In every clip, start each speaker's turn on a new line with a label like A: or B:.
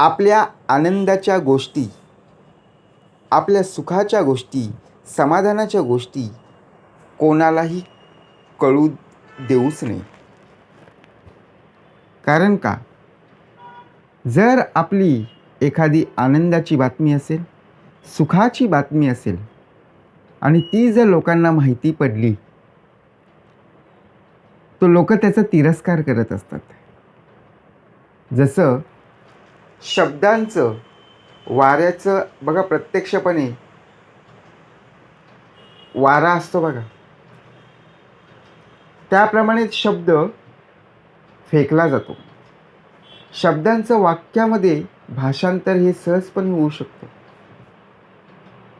A: आपल्या आनंदाच्या गोष्टी आपल्या सुखाच्या गोष्टी समाधानाच्या गोष्टी कोणालाही कळू देऊच नये. कारण का? जर आपली एखादी आनंदाची बातमी असेल सुखाची बातमी असेल आणि ती जर लोकांना माहिती पडली तर लोक त्याचा तिरस्कार करत असतात. जसं शब्दांचं वाऱ्याचं बघा प्रत्यक्षपणे. वारा असतो बघा. त्याप्रमाणेच शब्द फेकला जातो. शब्दांचं वाक्यामध्ये भाषांतर हे सहजपणे होऊ शकतं.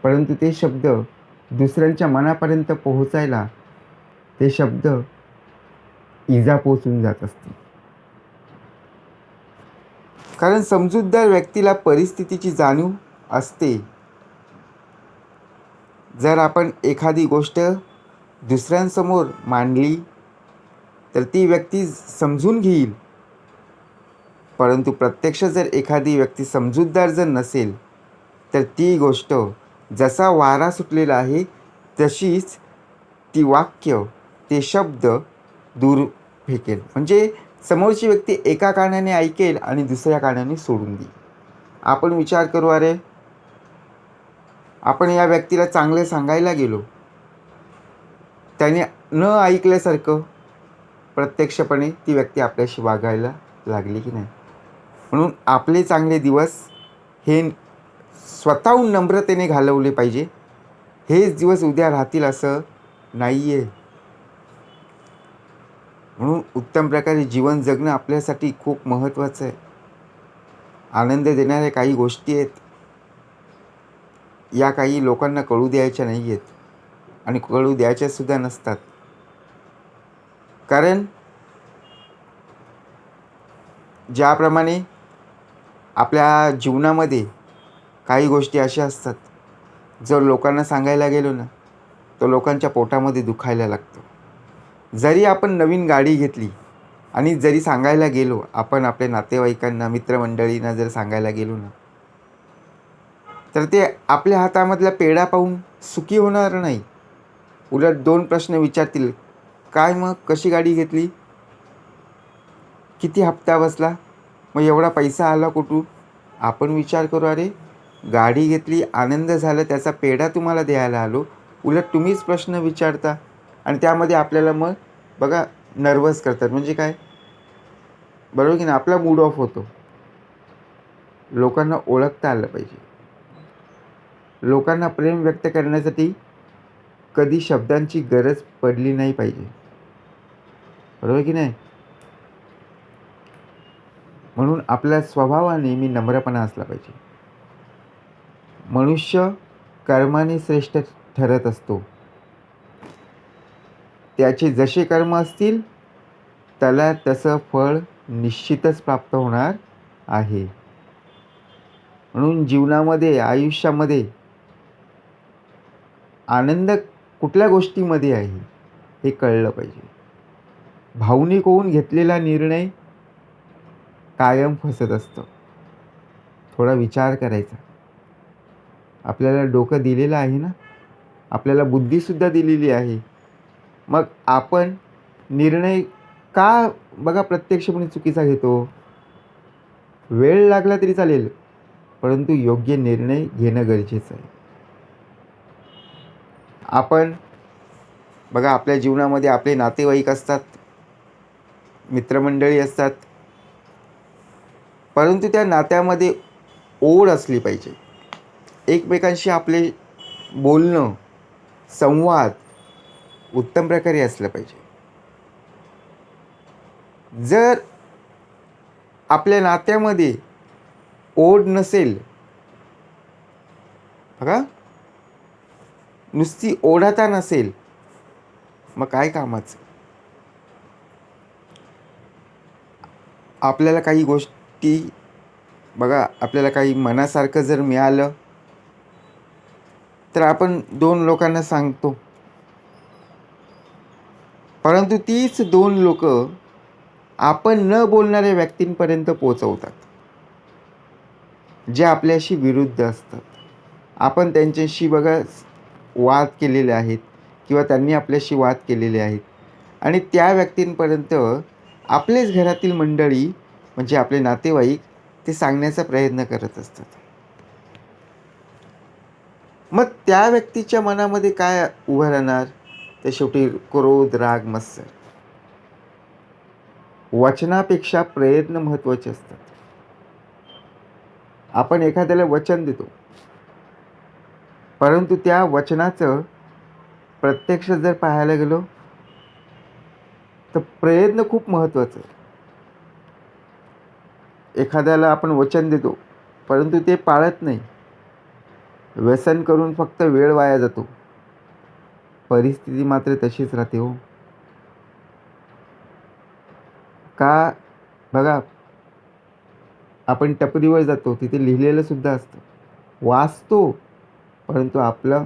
A: परंतु ते शब्द दुसऱ्यांच्या मनापर्यंत पोहोचायला ते शब्द इजा पोचून जात असते कारण समजूतदार व्यक्तीला परिस्थितीची जाणीव असते. जर आपण एखादी गोष्ट दुसऱ्यांसमोर मांडली तर ती व्यक्ती समजून घेईल. परंतु प्रत्यक्ष जर एखादी व्यक्ती समजूतदार जर नसेल तर ती गोष्ट जसा वारा सुटलेला आहे तशीच ती वाक्य ते शब्द दूर फेकेल. म्हणजे समोरची व्यक्ती एका कानाने ऐकेल आणि दुसऱ्या कानाने सोडून देईल. आपण विचार करू अरे! आपण या व्यक्तीला चांगले सांगायला गेलो. त्याने न ऐकल्यासारखं प्रत्यक्षपणे ती व्यक्ती आपल्याशी वागायला लागली की नाही. म्हणून आपले चांगले दिवस हे स्वतःहून नम्रतेने घालवले पाहिजे. हेच दिवस उद्या राहतील असं नाही आहे म्हणून उत्तम प्रकारे जीवन जगणं आपल्यासाठी खूप महत्त्वाचं आहे. आनंद देणाऱ्या काही गोष्टी आहेत. या काही लोकांना कळू द्यायच्या नाही आहेत आणि कळू द्यायच्यासुद्धा नसतात. कारण ज्याप्रमाणे आपल्या जीवनामध्ये काही गोष्टी अशा असतात. जर लोकांना सांगायला गेलो ना तर लोकांच्या पोटामध्ये दुखायला लागतं. जरी आपण नवीन गाडी घेतली आणि जरी सांगायला गेलो आपण आपल्या नातेवाईकांना मित्रमंडळींना जर सांगायला गेलो ना तर ते आपल्या हातामधला पेढा पाहून सुखी होणार नाही. उलट दोन प्रश्न विचारतील काय मग? कशी गाडी घेतली? किती हप्ता बसला? मग एवढा पैसा आला कुठून? आपण विचार करू अरे गाडी घेतली आनंद झाला त्याचा पेढा तुम्हाला द्यायला आलो. उलट तुम्हीच प्रश्न विचारता. आणि त्यामध्ये आपल्याला मग बघा नर्वस करतात. म्हणजे काय? बरोबर की ना आपला मूड ऑफ होतो. लोकांना ओळखता आलं पाहिजे. लोकांना प्रेम व्यक्त करण्यासाठी कधी शब्दांची गरज पडली नाही पाहिजे. बरोबर की नाही? म्हणून आपल्या स्वभावाने मी नम्रपणा असला पाहिजे. मनुष्य कर्माने श्रेष्ठ ठरत असतो. त्याचे जसे कर्म असतील त्याला तसं फळ निश्चितच प्राप्त होणार आहे. म्हणून जीवनामध्ये आयुष्यामध्ये आनंद कुठल्या गोष्टीमध्ये आहे हे कळलं पाहिजे. भावनिक होऊन घेतलेला निर्णय कायम फसत असतो. थोडा विचार करायचा. आपल्याला डोकं दिलेलं आहे ना? आपल्याला बुद्धीसुद्धा दिलेली आहे. मग आपण निर्णय का बघा प्रत्यक्षपणे चुकीचा घेतो? वेळ लागला तरी चालेल परंतु योग्य निर्णय घेणं गरजेचं आहे. आपण बघा आपल्या जीवनामध्ये आपले नातेवाईक असतात मित्रमंडळी असतात परंतु त्या नात्यामध्ये ओढ असली पाहिजे. एकमेकांशी आपले बोलणं संवाद उत्तम प्रकारे असलं पाहिजे. जर आपल्या नात्यामध्ये ओढ नसेल बघा नुसती ओढाता नसेल मग काय कामाचं? आपल्याला काही गोष्टी बघा आपल्याला काही मनासारखं जर मिळालं तर आपण दोन लोकांना सांगतो. परंतु तीच दोन लोक आपण न बोलणाऱ्या व्यक्तींपर्यंत पोचवतात जे आपल्याशी विरुद्ध असतात. आपण त्यांच्याशी बघा वाद केलेले आहेत किंवा त्यांनी आपल्याशी वाद केलेले आहेत. आणि त्या व्यक्तींपर्यंत आपलेच घरातील मंडळी म्हणजे आपले नातेवाईक ते सांगण्याचा प्रयत्न करत असतात. मग त्या व्यक्तीच्या मनामध्ये काय उभं राहणार? ते शेवटी क्रोध राग मत्सर. वचनापेक्षा प्रयत्न महत्त्वाचे असतात. आपण एखाद्याला वचन देतो. परंतु त्या वचनाचं प्रत्यक्ष जर पाहायला गेलो तर प्रयत्न खूप महत्त्वाचं आहे. एखाद्याला आपण वचन देतो परंतु ते पाळत नाही. व्यसन करून फक्त वेळ वाया जातो. परिस्थिती मात्र तशीच राहते हो. का बघा आपण टपरीवर जातो तिथे लिहिलेलं सुद्धा असतं. वाचतो परंतु आपलं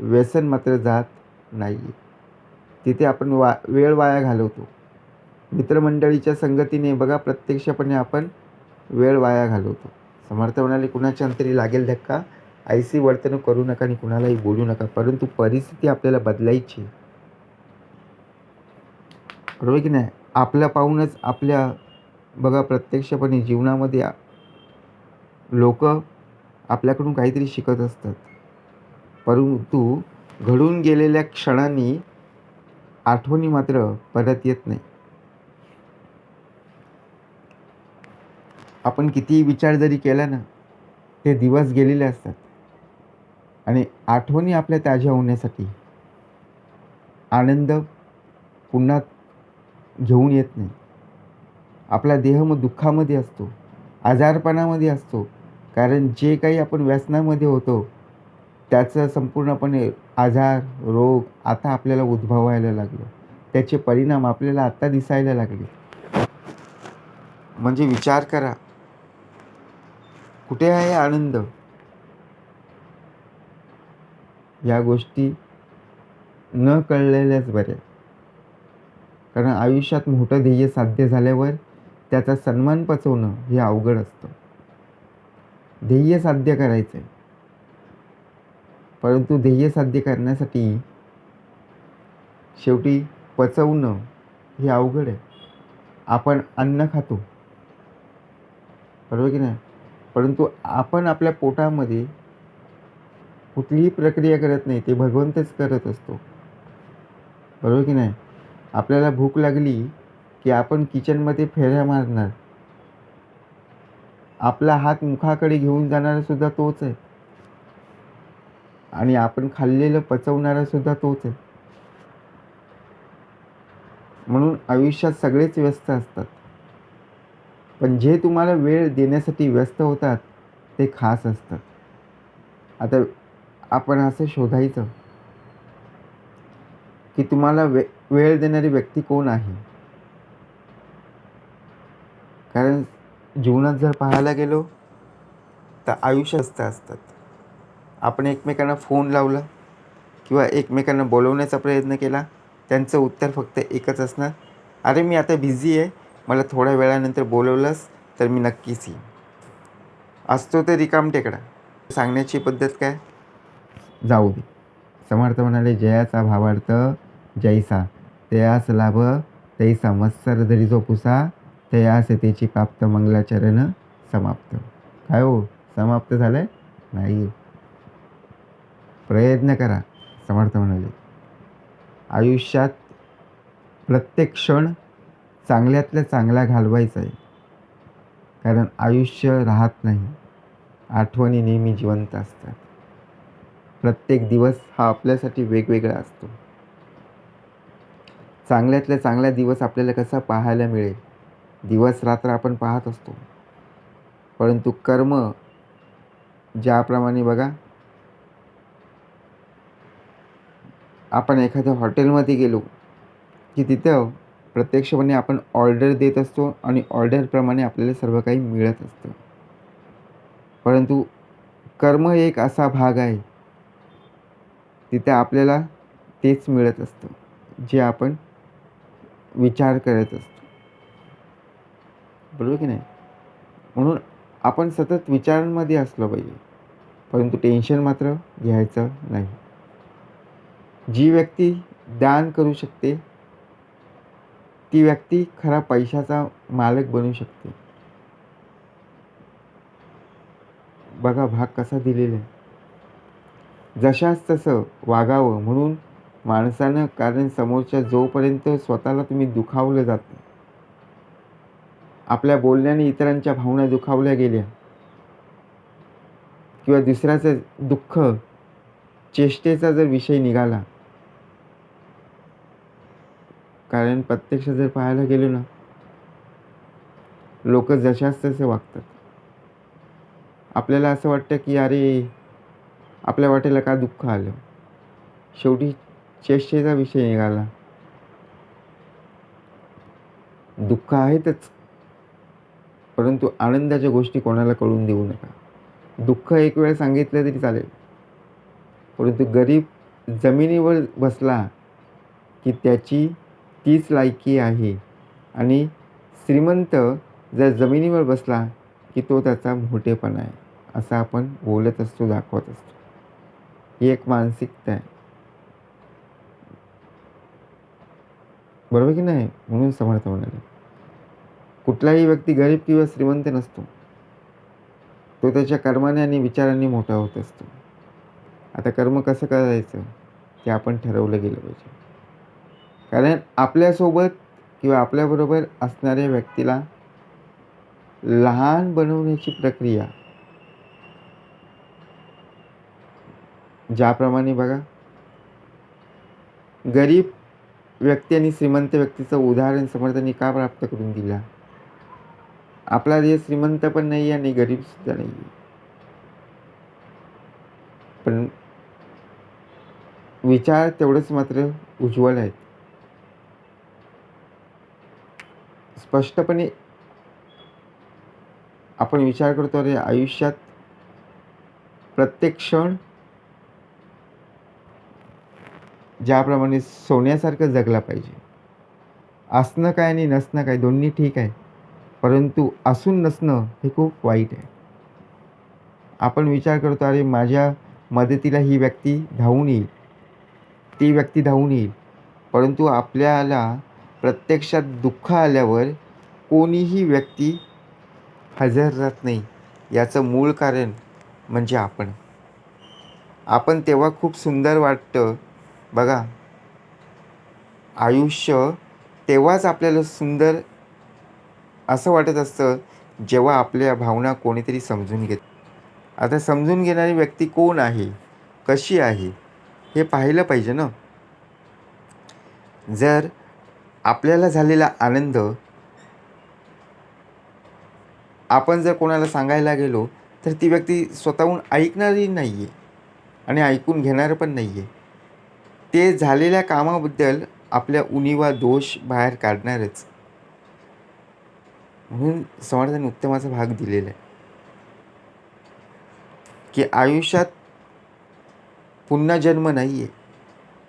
A: व्यसन मात्र जात नाही आहे तिथे आपण वा वेळ वाया घालवतो. मित्रमंडळीच्या संगतीने बघा प्रत्यक्षपणे आपण वेळ वाया घालवतो. समर्थ म्हणाले कुणाच्या अंतरी लागेल धक्का? ऐसी वर्तणूक करू नका आणि कुणालाही बोलू नका परंतु परिस्थिती आपल्याला बदलायची बरोबर की नाही? आपल्या पाहूनच आपल्या बघा प्रत्यक्षपणे जीवनामध्ये लोक आपल्याकडून काहीतरी शिकत असतात. परंतु घडून गेलेल्या क्षणांनी आठवणी मात्र परत येत नाही. आपण कितीही विचार जरी केला ना ते दिवस गेलेले असतात. आणि आठवणी आपल्या ताज्या होण्यासाठी आनंद पुन्हा घेऊन येत नाही. आपला देह मग दुःखामध्ये असतो आजारपणामध्ये असतो कारण जे काही आपण व्यसनामध्ये होतो त्याचं संपूर्णपणे आजार रोग आता आपल्याला उद्भवायला लागलं. त्याचे परिणाम आपल्याला आत्ता दिसायला लागले. म्हणजे विचार करा कुठे आहे आनंद? या गोष्टी न कळलेल्याच बऱ्या. कारण आयुष्यात मोठं ध्येय साध्य झाल्यावर त्याचा सन्मान पचवणं हे अवघड असतं. ध्येय साध्य करायचं आहे परंतु ध्येय साध्य करण्यासाठी शेवटी पचवणं हे अवघड आहे. आपण अन्न खातो. बरोबर की नाही? परंतु आपण आपल्या पोटामध्ये कुठलीही प्रक्रिया करत नाही ते भगवंतच करत असतो. बरोबर की नाही? आपल्याला भूक लागली की आपण किचनमध्ये फेऱ्या मारणार. आपला हात मुखाकडे घेऊन जाणारा सुद्धा तोच आहे. आणि आपण खाल्लेलं पचवणारा सुद्धा तोच आहे. म्हणून आयुष्यात सगळेच व्यस्त असतात. पण जे तुम्हाला वेळ देण्यासाठी व्यस्त होतात ते खास असतात. आता आपण असं शोधायचं की तुम्हाला वे वेळ देणारी व्यक्ती कोण आहे? कारण जीवनात जर पाहायला गेलो तर आयुष्य असतं असतात. आपण एकमेकांना फोन लावला किंवा एकमेकांना बोलवण्याचा प्रयत्न केला त्यांचं उत्तर फक्त एकच असणार. अरे मी आता बिझी आहे मला थोड्या वेळानंतर बोलवलंस तर मी नक्कीच येईन. असतो ते रिकाम टेकडा. सांगण्याची पद्धत काय? जाऊ दे. समर्थ म्हणाले जयाचा भावार्थ जैसा तयास लाभ तैसा मत्सर धरी जो पुसा तयास त्याची प्राप्त मंगलाचरण समाप्त. काय हो? समाप्त झालं नाही. प्रयत्न करा समर्थ म्हणाले. आयुष्यात प्रत्येक क्षण चांगल्यातल्या चांगला घालवायचा आहे. कारण आयुष्य राहत नाही. आठवणी नेहमी जिवंत असतात. प्रत्येक दिवस हा आपल्यासाठी वेगवेगळा असतो. चांगल्यातल्या चांगला दिवस आपल्याला कसा पाहायला मिळेल? दिवस रात्र आपण पाहत असतो. परंतु कर्म ज्याप्रमाणे बघा आपण एखाद्या हॉटेलमध्ये गेलो की तिथं प्रत्यक्षपणे आपण ऑर्डर देत असतो आणि ऑर्डरप्रमाणे आपल्याला सर्व काही मिळत असतं. परंतु कर्म हे एक असा भाग आहे तिथे आपल्याला तेच मिळत असतं जे आपण विचार करत असतो. बरोबर की नाही? म्हणून आपण सतत विचारांमध्ये असलं पाहिजे परंतु टेन्शन मात्र घ्यायचं नाही. जी व्यक्ती दान करू शकते ती व्यक्ती खरा पैशाचा मालक बनू शकते. बघा भाग कसा दिलेला आहे. जशास तसं वागावं म्हणून माणसानं कारण समोरच्या जोपर्यंत स्वतःला तुम्ही दुखावलं जातं आपल्या बोलण्याने इतरांच्या भावना दुखावल्या गेल्या. किंवा दुसऱ्याचं दुःख चेष्टेचा जर विषय निघाला. कारण प्रत्यक्ष जर पाहायला गेलो ना लोक जशाच तसे वागतात. आपल्याला असं वाटतं की अरे आपल्या वाटेला का दुःख आलं? शेवटी चेष्टेचा विषय निघाला. दुःख आहेतच परंतु आनंदाच्या गोष्टी कोणाला कळून देऊ नका. दुःख एक वेळ सांगितलं तरी चालेल परंतु गरीब जमिनीवर बसला की त्याची तीच लायकी आहे. आणि श्रीमंत जर जमिनीवर बसला की तो त्याचा मोठेपणा आहे असं आपण बोलत असतो दाखवत असतो. ही एक मानसिकता आहे. बरोबर की नाही? म्हणून समर्थ म्हणाले. कुठलाही व्यक्ती गरीब किंवा श्रीमंत नसतो. तो त्याच्या कर्माने आणि विचारांनी मोठा होत असतो. आता कर्म कसं करायचं? ते आपण ठरवलं गेलं पाहिजे. कारण आपल्यासोबत किंवा आपल्याबरोबर असणाऱ्या व्यक्तीला लहान बनवण्याची प्रक्रिया ज्याप्रमाणे बघा गरीब व्यक्ती आणि श्रीमंत व्यक्तीचं उदाहरण समर्थांनी का प्राप्त करून दिला? आपला देश श्रीमंत पण नाही आणि गरीब सुद्धा नाही पण विचार तेवढंच मात्र उज्ज्वल आहेत. स्पष्टपणे आपण विचार करतो अरे आयुष्यात प्रत्येक क्षण ज्याप्रमाणे सोन्यासारखं जगला पाहिजे. असणं काय आणि नसणं काय दोन्ही ठीक आहे. परंतु असून नसणं हे खूप वाईट आहे. आपण विचार करतो अरे माझ्या मदतीला ही व्यक्ती धावून येईल. ती व्यक्ती धावून येईल. परंतु आपल्याला प्रत्यक्षात दुःख आल्यावर कोणीही व्यक्ती हजर राहत नाही. याचं मूळ कारण म्हणजे आपण. आपण तेव्हा खूप सुंदर वाटतं बघा. आयुष्य तेव्हाच आपल्याला सुंदर असं वाटत असतं जेव्हा आपल्या भावना कोणीतरी समजून घेत. आता समजून घेणारी व्यक्ती कोण आहे? कशी आहे? हे पाहिलं पाहिजे ना? जर आपल्याला झालेला आनंद आपण जर कोणाला सांगायला गेलो तर ती व्यक्ती स्वतःहून ऐकणारी नाही आहे आणि ऐकून घेणार पण नाही आहे ते झालेल्या कामाबद्दल आपल्या उणीवा दोष बाहेर काढणारच. म्हणून समर्थाने उत्तमाचा भाग दिलेला आहे. की आयुष्यात पुन्हा जन्म नाही आहे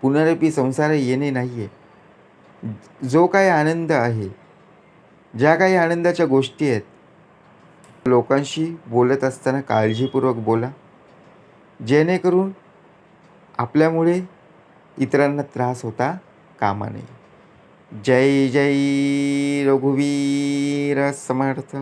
A: पुनरपी संसार येणे नाही आहे जो काही आनंद आहे ज्या काही आनंदाच्या गोष्टी आहेत लोकांशी बोलत असताना काळजीपूर्वक बोला. जेणेकरून आपल्यामुळे इतरांना त्रास होता कामा नये जय जय रघुवीर समर्थ.